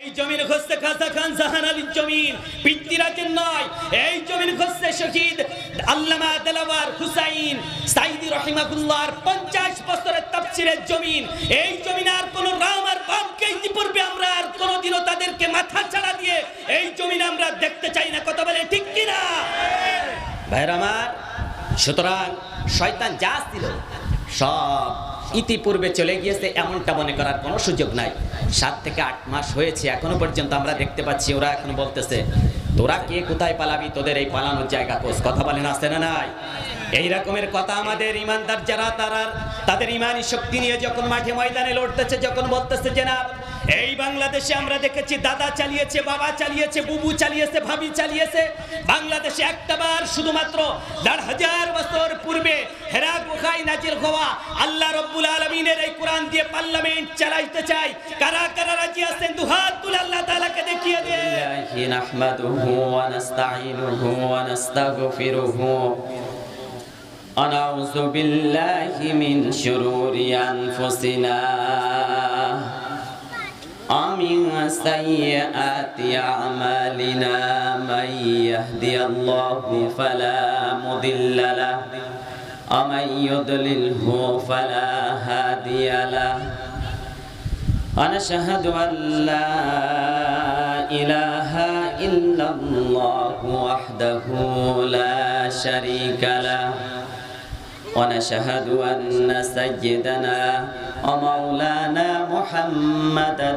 এই জমিন খান জাহান আলীর জমিন নয়? এই জমিন শহীদ আল্লামা হুসাইন সাইদি পঞ্চাশ বছরের জমিন। এই জমিন আর কোন রাম আর বামকে ইতিপূর্বে আমরা, আর কোনোদিনও তাদেরকে মাথা ছাড়া দিয়ে এই জমিন আমরা দেখতে চাই না। কথা বলে ঠিক কিনা? ভাইরা আমার, সুতরাং শয়তান যা ছিল সব ইতিপূর্বে চলে গিয়েছে, এমনটা মনে করার কোনো সুযোগ নাই। সাত থেকে আট মাস হয়েছে, এখনও পর্যন্ত আমরা দেখতে পাচ্ছি, ওরা এখন বলতেছে, তোরা কে কোথায় পালাবি? তোদের এই পালানোর জায়গা কোষ কথা বলেন আসে না নাই? এই রকমের কথা আমাদের ইমানদার যারা, তারা, তাদের ইমানি শক্তি নিয়ে যখন মাঠে ময়দানে লড়তেছে, যখন বলতেছে যে না এই বাংলাদেশে আমরা দেখেছি দাদা চালিয়েছে বাবা চালিয়েছে বুবু চালিয়েছে ভাবি চালিয়েছে বাংলাদেশে একটাবার শুধুমাত্র দেড় হাজার বছর পূর্বে হেরা গুহায় নাজির হওয়া আল্লাহ রব্বুল আলমিনের এই কোরআন দিয়ে পার্লামেন্ট চালাইতে চাই কারা কারা রাজি আছেন দুহাত তুলে আল্লাহ তাআলাকে দেখিয়ে দে الله نحمده ونستعينه ونستغفره ونعوذ بالله من شرور أنفسنا ومن سيئات أعمالنا من يهدي الله فلا مضل له ومن يضلله فلا هادي له ونشهد أن لا إله إلا الله وحده لا شريك له ونشهد أن سيدنا ومولانا محمدا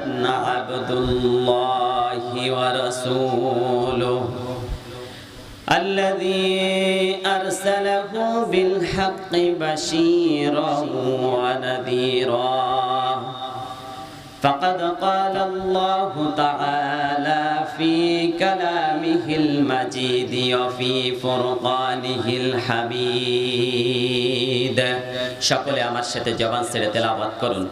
عبد الله ورسوله الذي أرسله بالحق بشيرا ونذيرا فقد قال الله تعالى في كلامه المجيد وفي فرقانه الحميد সকলে আমার সাথে জবান ছেড়ে তেলাওয়াত করুন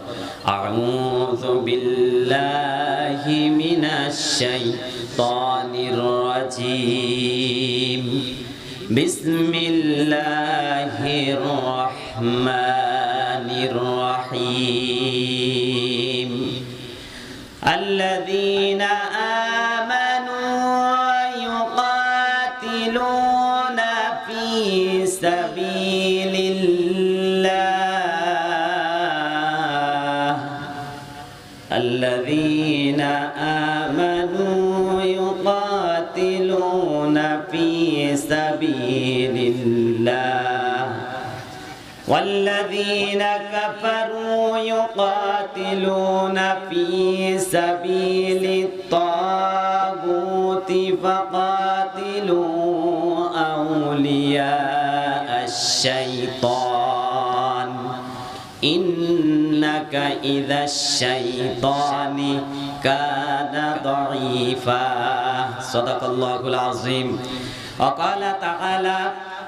আউযু বিল্লাহি মিনাশ শাইতানির রাজিম বিসমিল্লাহির রহমানির রহিম الذين آمنوا يقاتلون في سبيل الله. الذين آمنوا يقاتلون في سبيل الله. والذين يقاتلون في سبيل الطاغوت فقاتلوا أولياء الشيطان إنك إذا الشيطان كان ضعيفا صدق الله العظيم وقال تعالى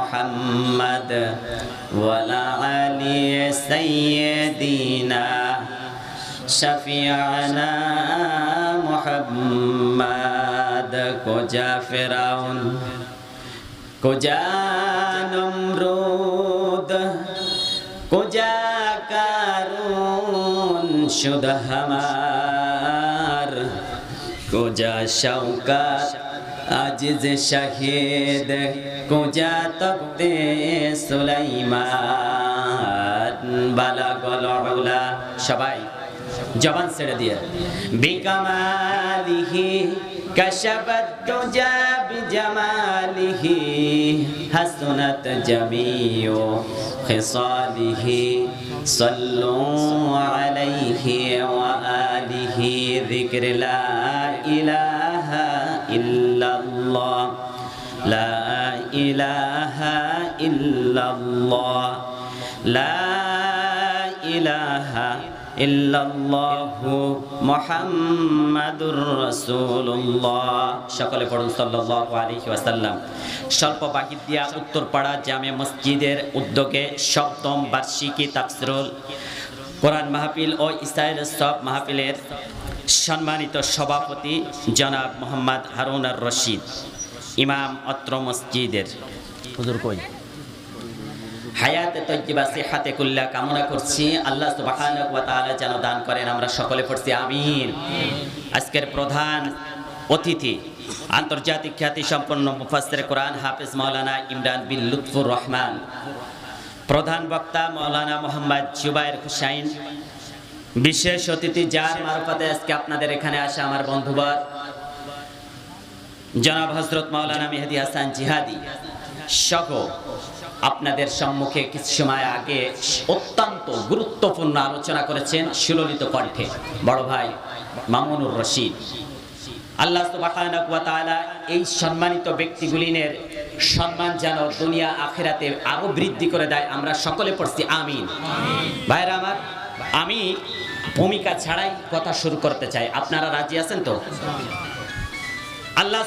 محمد ولا علي سيدنا شفيعنا محمد كجا فرعون كجا نمرود كجا كارون شد همار كجا شوكت আজিজ শাহিদ কুজা তক্তে সুলাইমান, বালাগল উলা, সবাই জবান ছেড়ে দিয়ে। বিকামালিহি কশবত তুজা বিজামালিহি, হাসনাত জামিউ খিসালিহি, সাল্লু আলাইহি ওয়া আলিহি যিকর ইলাহা الله لا إله إلا الله لا إله ইল্লাল্লাহু মুহাম্মাদুর রাসূলুল্লাহ সকলে পড়ুন সাল্লাল্লাহু আলাইহি ওয়াসাল্লাম স্বল্প বাকি দিয়া উত্তরপাড়া জামে মসজিদের উদ্যোগে সপ্তম বার্ষিকী তাফসিরুল কোরআন মাহফিল ও ইসরায়েল সব মাহফিলের সম্মানিত সভাপতি জনাব মোহাম্মদ হারুন আর রশিদ ইমাম অত্র মসজিদের। হুজুর কই? হায়াতে তৈবা হাতে কুল্লা কামনা করছি আল্লাহ সুবহানাহু ওয়া যেন দান করেন আমরা সকলে পড়ছি আমিন। আজকের প্রধান অতিথি আন্তর্জাতিক খ্যাতি সম্পন্ন মুফাসসির কোরআন হাফেজ মাওলানা ইমরান বিন লুৎফুর রহমান। প্রধান বক্তা মৌলানা মোহাম্মদ জুবাইর হুসাইন। বিশেষ অতিথি যার মারফতে আজকে আপনাদের এখানে আসা আমার বন্ধুবর, জনাব হজরত মাওলানা মেহেদি হাসান জিহাদি সহ আপনাদের সম্মুখে কিছু সময় আগে অত্যন্ত গুরুত্বপূর্ণ আলোচনা করেছেন সুললিত কণ্ঠে বড় ভাই মামুনুর রশিদ। আল্লাহ ওয়া এই সম্মানিত ব্যক্তিগুলিনের সম্মান যেন দুনিয়া আখেরাতে আরও বৃদ্ধি করে দেয়, আমরা সকলে পড়ছি আমিন। ভাইরা আমার, আমি ভূমিকা ছাড়াই কথা শুরু করতে চাই। আপনারা রাজি আছেন তো? আল্লাহ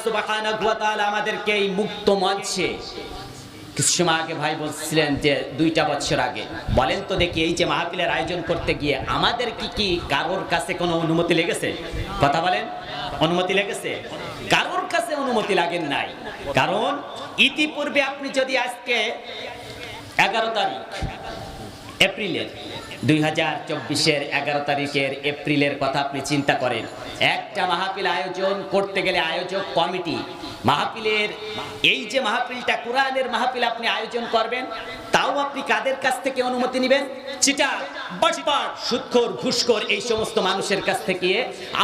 আমাদেরকে এই মুক্ত মঞ্চে ভাই বলছিলেন যে দুইটা বছর আগে, বলেন তো দেখি এই যে মাহফিলের আয়োজন করতে গিয়ে আমাদের কি কি কারোর কাছে কোনো অনুমতি লেগেছে? কথা বলেন। অনুমতি লেগেছে? কারোর কাছে অনুমতি লাগেন নাই। কারণ ইতিপূর্বে আপনি যদি আজকে এগারো তারিখ, এপ্রিলের, দুই হাজার চব্বিশের এগারো তারিখের এপ্রিলের কথা আপনি চিন্তা করেন। একটা মাহফিল আয়োজন করতে গেলে আয়োজক কমিটি। মাহফিলের, এই যে মাহফিলটা, কোরআনের মাহফিল আপনি আয়োজন করবেন তাও আপনি কাদের কাছ থেকে অনুমতি নেবেন? চিটা বাটপাট সুৎখোর, ঘুষখোর এই সমস্ত মানুষের কাছ থেকে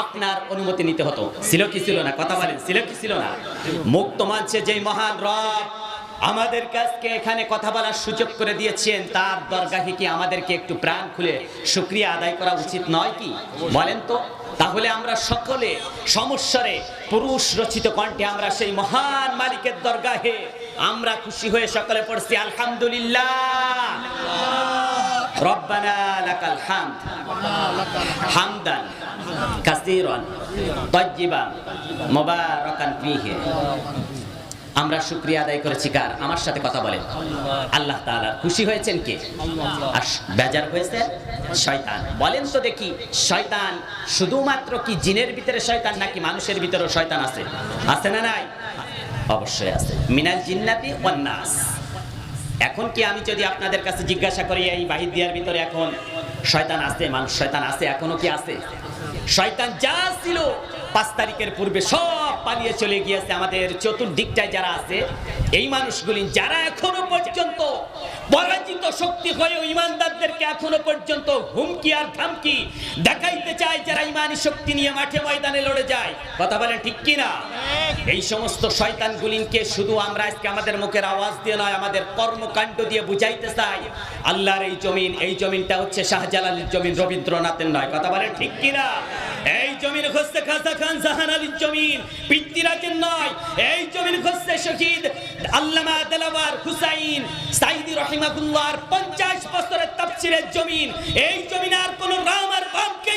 আপনার অনুমতি নিতে হতো। ছিল কি ছিল না? কথা বলেন, ছিল কি ছিল না? মুক্ত মানছে যেই মহান রব আমাদের কাছকে এখানে কথা বলার সুযোগ করে দিয়েছেন, তার দরগাহে কি আমাদেরকে একটু প্রাণ খুলে শুক্রিয়া আদায় করা উচিত নয় কি? বলেন তো। তাহলে আমরা সকলে সমস্যারে পুরুষ রচিত কণ্ঠে আমরা সেই মহান মালিকের দরগাহে আমরা খুশি হয়ে সকলে পড়ছি, আলহামদুলিল্লাহ। হামদান, কাসীরান তাইয়িবান মুবারাকান ফীহি। আমরা শুক্রিয়া আদায় করেছি কার? আমার সাথে কথা বলেন। আল্লাহ তাআলা খুশি হয়েছেন কে? আর বেজার হয়েছে শয়তান। বলেন তো দেখি, শয়তান শুধুমাত্র কি জিনের ভিতরে শয়তান নাকি মানুষের ভিতরেও শয়তান আছে? আছে না নাই? অবশ্যই আছে। মিনাল জিন্নাতি নাস। এখন কি আমি যদি আপনাদের কাছে জিজ্ঞাসা করি, এই বাহির দিয়ার ভিতরে এখন শয়তান আছে, মানুষ শয়তান আছে, এখনও কি আছে? শয়তান যা ছিল পাঁচ তারিখের পূর্বে সব পালিয়ে চলে গিয়েছে আমাদের চতুর্দিকটায় যারা আছে, এই মানুষগুলি যারা এখনও পর্যন্ত পরাজিত শক্তি হয়েও ইমানদারদেরকে এখনও পর্যন্ত হুমকি আর ধামকি দেখাইতে চায়, যারা ইমানি শক্তি নিয়ে মাঠে ময়দানে লড়ে যায়। কথা বলেন ঠিক কিনা? এই সমস্ত শয়তানগুলিকে শুধু আমরা আজকে আমাদের মুখের আওয়াজ দিয়ে নয়, আমাদের কর্মকাণ্ড দিয়ে বুঝাইতে চাই। আল্লাহর এই জমিন, এই জমিনটা হচ্ছে শাহজালালের জমিন, রবীন্দ্রনাথের নয়। কথা বলেন ঠিক কিনা? এই জমিন হচ্ছে খাসা খান জাহান আলীর জমিন। পৃথ্বীরাজের নয়, এই জমিন হচ্ছে শহীদ আল্লামা দেলাওয়ার হুসাইন সাইদি রহিমাকুল্লাহর পঞ্চাশ বছরের তাফসিরের জমিন। এই জমিন আর কোন রাম আর বামকে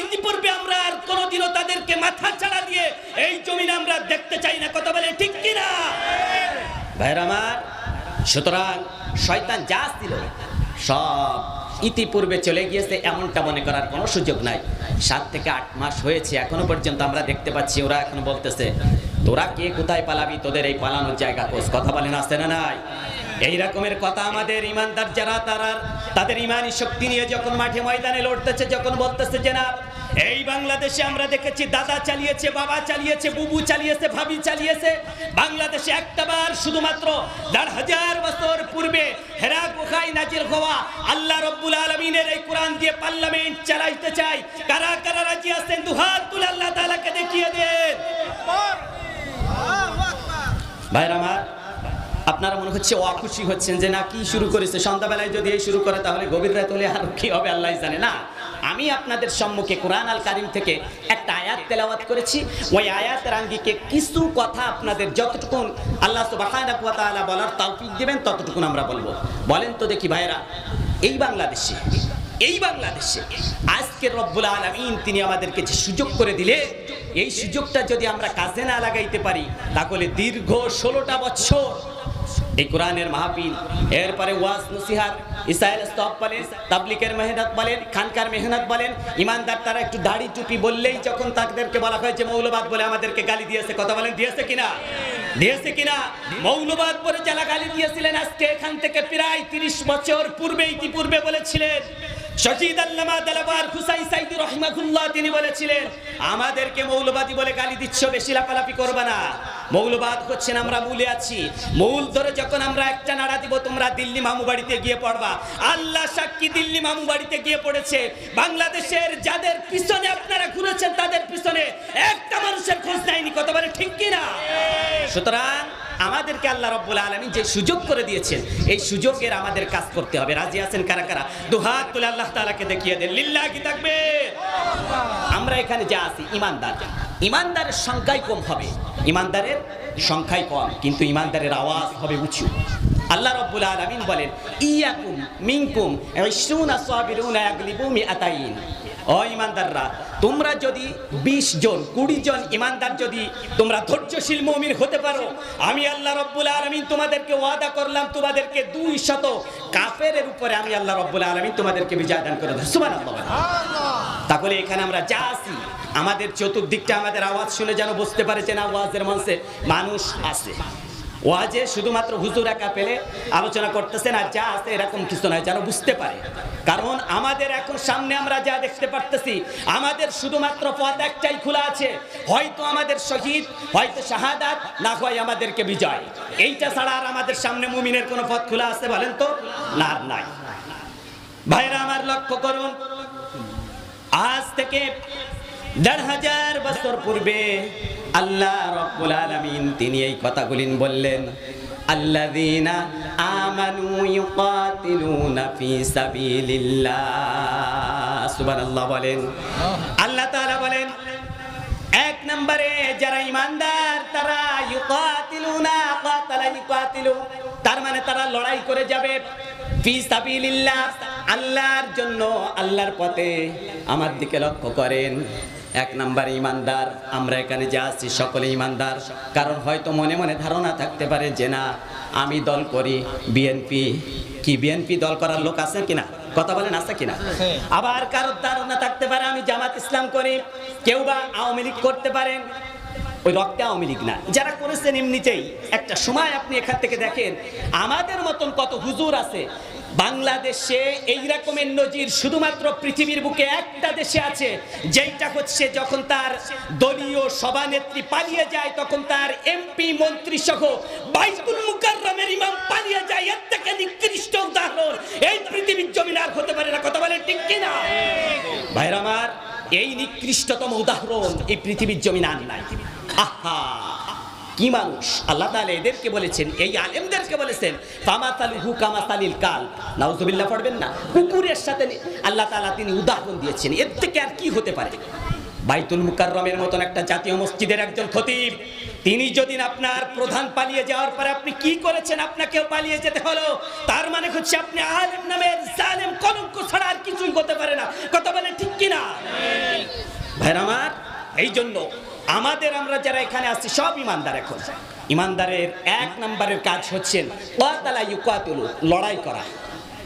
আমরা আর কোনোদিনও তাদেরকে মাথা ছাড়া দিয়ে এই জমিন আমরা দেখতে চাই না। কথা বলে ঠিক কিনা? ভাইর আমার, সুতরাং শয়তান যা ছিল সব ইতিপূর্বে চলে গিয়েছে, এমনটা মনে করার কোনো সুযোগ নাই। সাত থেকে আট মাস হয়েছে, এখনও পর্যন্ত আমরা দেখতে পাচ্ছি, ওরা এখন বলতেছে, তোরা কে কোথায় পালাবি? তোদের এই পালানোর জায়গা কোষ কথা বলেন আসে না নাই? এই রকমের কথা আমাদের ইমানদার যারা, তারা, তাদের ইমানি শক্তি নিয়ে যখন মাঠে ময়দানে লড়তেছে, যখন বলতেছে যে না এই বাংলাদেশে আমরা দেখেছি দাদা চালিয়েছে, বাবা চালিয়েছে, বুবু চালিয়েছে, ভাবি চালিয়েছে। বাংলাদেশে একটাবার শুধুমাত্র দেড় হাজার বছর পূর্বে হেরা গুহায় নাজির হওয়া আল্লাহ রব্বুল আলমিনের এই কোরআন দিয়ে পার্লামেন্ট চালাইতে চাই। কারা কারা রাজি আছেন? দুহাত তুলে আল্লাহ তালাকে দেখিয়ে দেন। ভাইরা আমার, আপনারা মনে হচ্ছে অখুশি হচ্ছেন যে না, কি শুরু করেছে? সন্ধ্যাবেলায় যদি এই শুরু করে, তাহলে গভীর রাত আর কি হবে? আল্লাহ জানে না। আমি আপনাদের সম্মুখে কোরআন আল কারিম থেকে একটা আয়াত তেলাওয়াত করেছি। ওই আয়াতের আঙ্গিকে কিছু কথা আপনাদের যতটুকু আল্লাহ তাআলা বলার তৌফিক দেবেন ততটুকু আমরা বলব। বলেন তো দেখি ভাইরা এই বাংলাদেশে এই বাংলাদেশে আজকে রব্বুল আলমিন তিনি আমাদেরকে যে সুযোগ করে দিলে এই সুযোগটা যদি আমরা কাজে না লাগাইতে পারি, তাহলে দীর্ঘ ষোলোটা বছর এই কোরআনের মাহফিল, এরপরে ওয়াজ, নসিহাত ইসাইল স্তব বলেন, তাবলিকের মেহনত বলেন, খানকার মেহনত বলেন, ইমানদার তারা একটু দাড়ি টুপি বললেই যখন তাদেরকে বলা হয়েছে মৌলবাদ বলে আমাদেরকে গালি দিয়েছে, কথা বলেন, দিয়েছে কিনা? দিয়েছে কিনা? মৌলবাদ বলে যারা গালি দিয়েছিলেন, আজকে এখান থেকে প্রায় তিরিশ বছর পূর্বে, ইতিপূর্বে বলেছিলেন আল্লামা তিনি বলেছিলেন, আমাদেরকে মৌলবাদী বলে গালি দিচ্ছ লাফালাফি করবে না। মৌলবাদ হচ্ছেন আমরা আছি। ধরে যখন আমরা একটা নাড়া দিব, তোমরা দিল্লি মামু বাড়িতে গিয়ে পড়বা। আল্লাহ দিল্লি মামু বাড়িতে গিয়ে পড়েছে। বাংলাদেশের যাদের পিছনে আপনারা ঘুরেছেন, তাদের পিছনে একটা মানুষের খোঁজ নেয়নি। কত বলে ঠিক কিনা? সুতরাং আমাদেরকে আল্লাহ রব্বুল আলমী যে সুযোগ করে দিয়েছেন, এই সুযোগের আমাদের কাজ করতে হবে। রাজি আছেন কারা কারা? দুহাত তুলে আল্লাহ তালাকে দেখিয়ে দেন, লিল্লাহ কি থাকবে আমরা এখানে যা আছি, ইমানদার। ইমানদারের সংখ্যাই কম হবে। ইমানদারের সংখ্যাই কম, কিন্তু ইমানদারের আওয়াজ হবে উঁচু। আল্লাহ রব্বুল আলামিন বলেন, ইয়াকুম মিআতাইন। ও ইমানদাররা তোমরা যদি 20 জন 20 জন ইমানদার যদি তোমরা ধৈর্যশীল মুমিন হতে পারো আমি আল্লাহ রব্বুল আলামিন তোমাদেরকে ওয়াদা করলাম তোমাদেরকে 200 কাফেরের উপরে আমি আল্লাহ রব্বুল আলামিন তোমাদেরকে বিজয় দান করে সুবহানাল্লাহ তাহলে এখানে আমরা যা আছি আমাদের চতুর্দিকটা আমাদের আওয়াজ শুনে যেন বুঝতে পারে যে না ওয়াজের মঞ্চে মানুষ আছে। ওয়াজে শুধুমাত্র হুজুর একা পেলে আলোচনা করতেছেন আর যা আছে এরকম কিছু নয় যেন বুঝতে পারে। কারণ আমাদের এখন সামনে আমরা যা দেখতে পারতেছি, আমাদের শুধুমাত্র পথ একটাই খোলা আছে। হয়তো আমাদের শহীদ, হয়তো শাহাদাত, না হয় আমাদেরকে বিজয়। এইটা ছাড়া আর আমাদের সামনে মুমিনের কোনো পথ খোলা আছে বলেন তো? না নাই। ভাইরা আমার লক্ষ্য করুন, আজ থেকে দেড় হাজার বছর পূর্বে আল্লাহ রব্বুল আলামিন তিনি এই কথাগুলি বললেন আল্লাযীনা আমানু ইউকাতিলুনা ফি সাবিলিল্লাহ সুবহানাল্লাহ বলেন। আল্লাহ তাআলা বলেন, এক নম্বরে যারা ইমানদার তারা ইউকাতিলুনা, কাতালা ইউকাতিলু। তার মানে তারা লড়াই করে যাবে ফি সাবিলিল্লাহ। আল্লাহর জন্য আল্লাহর পথে আমার দিকে লক্ষ্য করেন। এক নাম্বার ইমানদার আমরা এখানে যা আছি সকলে ইমানদার। কারণ হয়তো মনে মনে ধারণা থাকতে পারে যে না আমি দল করি বিএনপি কি বিএনপি দল করার লোক আছে কিনা? কথা বলেন আছে কিনা? আবার কারোর ধারণা থাকতে পারে আমি জামাত ইসলাম করি কেউ বা আওয়ামী লীগ করতে পারেন। ওই রক্তে আওয়ামী লীগ না। যারা করেছেন এমনিতেই একটা সময় আপনি এখান থেকে দেখেন আমাদের মতন কত হুজুর আছে বাংলাদেশে এই রকমের নজির শুধুমাত্র পৃথিবীর বুকে একটা দেশে আছে, যেইটা হচ্ছে যখন তার দলীয় সভানেত্রী পালিয়ে যায়, তখন তার এমপি মন্ত্রী সহ বাইতুল মুকাররমের ইমাম পালিয়ে যায়। এর থেকে নিকৃষ্ট উদাহরণ, এই পৃথিবীর জমিন আর হতে পারে না। কথা বলে ঠিক কিনা? ভাইরা আমার, এই নিকৃষ্টতম উদাহরণ এই পৃথিবীর জমিন আর নাই। আহা! কি মানুষ? আল্লাহ তাআলা এদেরকে বলেছেন, এই আলেমদেরকে বলেছেন ফামাতালুহু কামাতালিল কাল নাউজুবিল্লাহ পড়বেন না? কুকুরের সাথে আল্লাহ তাআলা তিনি উদাহরণ দিয়েছেন। এর থেকে আর কি হতে পারে? বাইতুল মুকাররমের মতন একটা জাতীয় মসজিদের একজন খতিব, তিনি যদি আপনার প্রধান পালিয়ে যাওয়ার পরে আপনি কি করেছেন? আপনাকেও পালিয়ে যেতে হলো। তার মানে হচ্ছে আপনি আলেম নামের জালেম কলঙ্ক ছাড়া আর কিছুই হতে পারে না। কথা বলে ঠিক কিনা? ভাইরা আমার এই জন্য আমাদের আমরা যারা এখানে আসছি সব ইমানদার এখন। ইমানদারের এক নম্বরের কাজ হচ্ছে, ওয়াতালা ইউকাতুলু, লড়াই করা।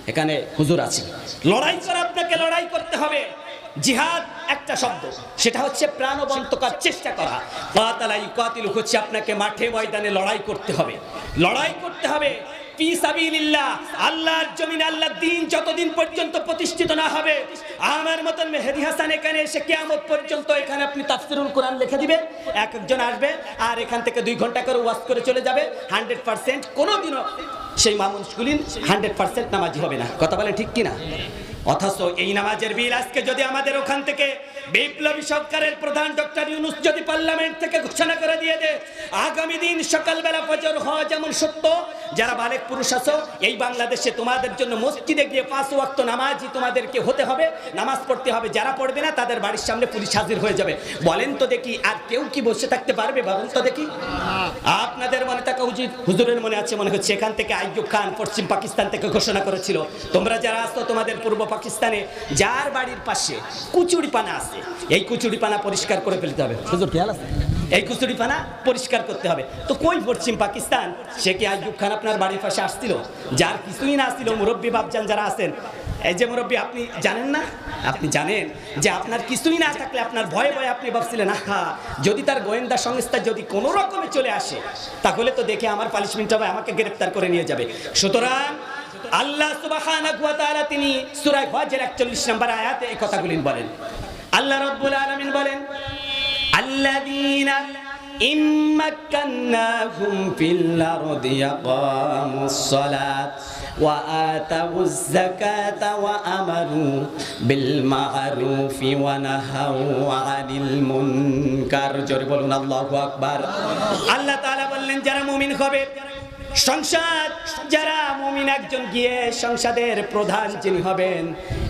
এখানে হুজুর আছে লড়াই করা আপনাকে লড়াই করতে হবে। জিহাদ একটা শব্দ। সেটা হচ্ছে প্রাণবন্ত করার চেষ্টা করা। ওয়াতালা ইউকাতুলু হচ্ছে আপনাকে মাঠে ময়দানে লড়াই করতে হবে। লড়াই করতে হবে। আল্লাহর জমিন দিন যতদিন পর্যন্ত প্রতিষ্ঠিত না হবে, আমার মতন মেহেদি হাসান এখানে কিয়ামত পর্যন্ত এখানে আপনি লিখে এক একজন আসবে আর এখান থেকে দুই ঘণ্টা করে চলে যাবে, হান্ড্রেড পার্সেন্ট কোনোদিনও সেই হান্ড্রেড পার্সেন্ট নামাজি হবে না। কথা বলে ঠিক কিনা? অথচ এই নামাজের বিল আজকে যদি আমাদের ওখান থেকে বিপ্লবী সরকারের প্রধান ডক্টর ইউনুস যদি পার্লামেন্ট থেকে ঘোষণা করে দিয়ে দে আগামী দিন সকালবেলা ফজর হওয়া যেমন সত্য, যারা বালেক পুরুষ আছো, এই বাংলাদেশে তোমাদের জন্য মসজিদে গিয়ে পাঁচ ওয়াক্ত নামাজই তোমাদেরকে হতে হবে, নামাজ পড়তে হবে। যারা পড়বে না, তাদের বাড়ির সামনে পুলিশ হাজির হয়ে যাবে। বলেন তো দেখি, আর কেউ কি বসে থাকতে পারবে? বলেন তো দেখি। আপনাদের মনে থাকা উচিত হুজুরের মনে আছে মনে হচ্ছে, এখান থেকে আইয়ুব খান পশ্চিম পাকিস্তান থেকে ঘোষণা করেছিল। তোমরা যারা আসতো তোমাদের পূর্ব পাকিস্তানে যার বাড়ির পাশে কুচুরি পানা আছে। এই কুচুরি পানা পরিষ্কার করে ফেলতে হবে। হুজুর খেয়াল আছে? এই কুচুরি পানা পরিষ্কার করতে হবে। তো কই পশ্চিম পাকিস্তান? সে কি আইয়ুব খান আপনার বাড়ির পাশে আসছিল? যার কিছুই না আসছিল মুরব্বী বাপজান যারা আছেন। এই যে মুরব্বী আপনি জানেন না? আপনি জানেন যে আপনার কিছুই না থাকলে আপনার ভয়ে ভয়ে আপনি ভাবছিলেন আহা যদি তার গোয়েন্দা সংস্থা যদি কোনো রকমে চলে আসে তাহলে তো দেখে আমার পানিশমেন্ট হবে আমাকে গ্রেফতার করে নিয়ে যাবে। সুতরাং আল্লাহ সুবহানাহু ওয়া তাআলা তিনি সূরা হজের 41 নম্বর আয়াতে এই কথাগুলি বলেন আল্লাহ রাব্বুল আলামিন বলেন الذين إن مكناهم في الأرض يقاموا الصلاة وآتوا الزكاة وأمروا بالمعروف ونهوا عن المنكر জোরে বলুন আল্লাহু আকবার আল্লাহ তাআলা বললেন যারা মুমিন হবে সংসদ, যারা মুমিন একজন গিয়ে সংসদের প্রধান যিনি হবেন,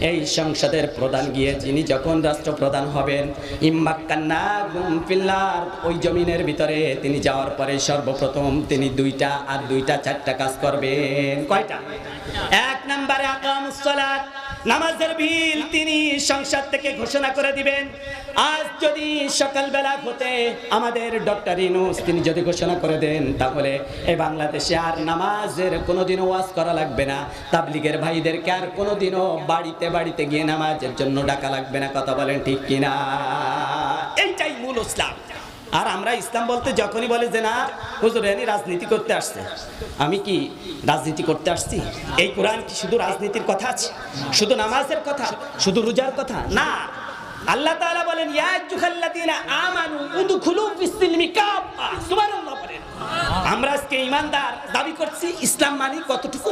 এই সংসদের প্রধান গিয়ে যিনি যখন রাষ্ট্রপ্রধান হবেন ইম্মাক্কান্না গুমফিল্লার ওই জমিনের ভিতরে তিনি যাওয়ার পরে সর্বপ্রথম তিনি দুইটা আর দুইটা চারটা কাজ করবেন। কয়টা? এক নম্বরে আকাম সালাত নামাজের বিল তিনি সংসদ থেকে ঘোষণা করে দিবেন। আজ যদি সকালবেলা হতে আমাদের ডক্টর ইনুস তিনি যদি ঘোষণা করে দেন, তাহলে এই বাংলাদেশে আর নামাজের কোনোদিনও ওয়াজ করা লাগবে না। তাবলিগের ভাইদেরকে আর কোনোদিনও বাড়িতে বাড়িতে গিয়ে নামাজের জন্য ডাকা লাগবে না। কথা বলেন ঠিক কিনা? এইটাই মূল ইসলাম। আর আমরা ইসলাম বলতে যখনই বলে যে, না, হুজুর এনি রাজনীতি করতে আসছে। আমি কি রাজনীতি করতে আসছি? এই কোরআন কি শুধু রাজনীতির কথা আছে? শুধু নামাজের কথা? শুধু রোজার কথা? না। আল্লাহ তাআলা বলেন, ইয়া আইয়ুহাল্লাযীনা আমানু উদখুলু ফিস-সিলমি কাফা সুবহানাল্লাহ আমরা আজকে ইমানদার দাবি করছি ইসলাম মানি কতটুকু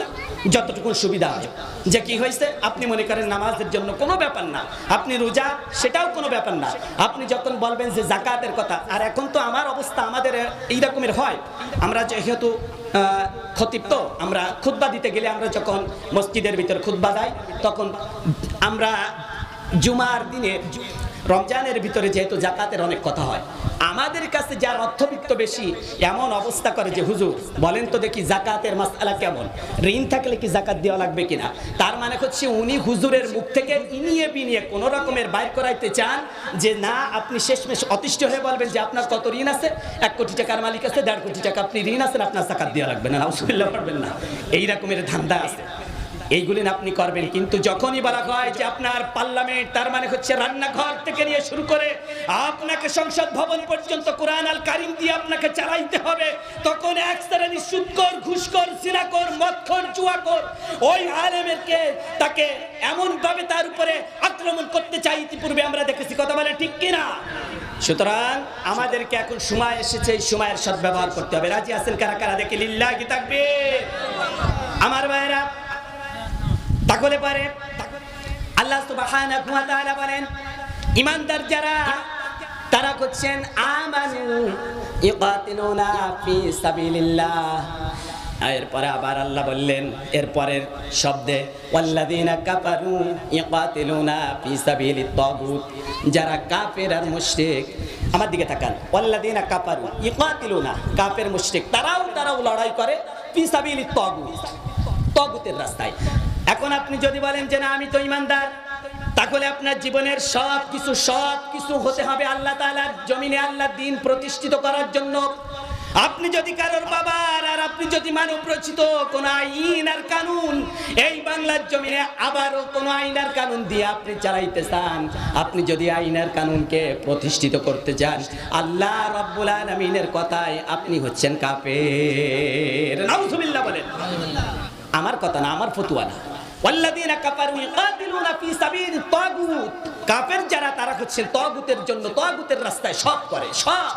যতটুকু সুবিধা হয়। যে কি হয়েছে আপনি মনে করেন নামাজের জন্য কোনো ব্যাপার না। আপনি রোজা সেটাও কোনো ব্যাপার না। আপনি যখন বলবেন যে জাকাতের কথা আর এখন তো আমার অবস্থা আমাদের এই রকমের হয়। আমরা যেহেতু আহ, খতিব তো আমরা খুতবা দিতে গেলে আমরা যখন মসজিদের ভিতর খুতবা দেয় তখন আমরা জুমার দিনে রমজানের ভিতরে যেহেতু জাকাতের অনেক কথা হয়, আমাদের কাছে যার অর্থবিত্ত বেশি এমন অবস্থা করে যে, হুজুর, বলেন তো দেখি জাকাতের মাসালা কেমন? ঋণ থাকলে কি জাকাত দেওয়া লাগবে কিনা? তার মানে হচ্ছে উনি হুজুরের মুখ থেকে ইনিয়ে বিনিয়ে কোনো রকমের বাইর করাইতে চান যে, না, আপনি শেষমেশ অতিষ্ঠ হয়ে বলবেন যে, আপনার কত ঋণ আছে? এক কোটি টাকার মালিক আছে, দেড় কোটি টাকা আপনি ঋণ আছেন, আপনার জাকাত দেওয়া লাগবে না পারবেন না। এই রকমের ধান্দা আছে। এইগুলি আপনি করবেন, কিন্তু যখনই বলা হয় যে আপনার পার্লামেন্ট, তার মানে হচ্ছে রান্নাঘর থেকে নিয়ে শুরু করে আপনাকে সংসদ ভবন পর্যন্ত কোরআন আল কারিম দিয়ে আপনাকে চালাইতে হবে, তখন এক শ্রেণি সুদকর ঘুষকর সিনাকর মদখর জুয়াকর ওই আলেমেরকে তাকে এমনভাবে তার উপরে আক্রমণ করতে চাই, ইতিপূর্বে আমরা দেখেছি, কথা বলে ঠিক কিনা? সুতরাং আমাদেরকে এখন সময় এসেছে, এই সময়ের সদ্ব্যবহার করতে হবে। রাজি আছেন কারা কারা? দেখে, লিল্লাহি থাকবে আমার ভাইরা তাহলে পারে। আল্লাহ সুবহানাহু ওয়া তাআলা বলেন, ইমানদার যারা, তারা করছেন আমানু ইকাতিলুনা ফি সাবিলিল্লাহ। এরপরে আবার আল্লাহ বললেন, এরপরের শব্দে যারা কাফের আর মুশরিক, আমার দিকে তাকান, ওয়াল্লাযীনা কাফারু ইকাতিলুনা, কাফের মুশরিক, তারাও তারাও লড়াই করে ফি সাবিলিত রাস্তায়। এখন আপনি যদি বলেন যে না, আমি তো ইমানদার, তাহলে আপনার জীবনের সব কিছু সব কিছু হতে হবে আল্লাহ তাআলার জমিনে, আল্লাহ দিন প্রতিষ্ঠিত করার জন্য। আপনি যদি কারোর বাবার আর আপনি যদি মানব রচিত কোন আইন আর কানুন, এই বাংলার জমিনে আবারও কোন আইন আর কানুন দিয়ে আপনি চালাইতে চান, আপনি যদি আইন আর কানুনকে প্রতিষ্ঠিত করতে চান, আল্লাহ রাব্বুল আলামিনের কথায় আপনি হচ্ছেন কাপের বলেন। আমার কথা না, আমার ফতুয়া না। ওয়াল্লাযীনা কাফারু ইকাতিলুনা ফি সাবিলিত তাগুত। কাফের যারা, তারা হচ্ছেন তাগুতের জন্য, তাগুতের রাস্তায় সব করে, সব।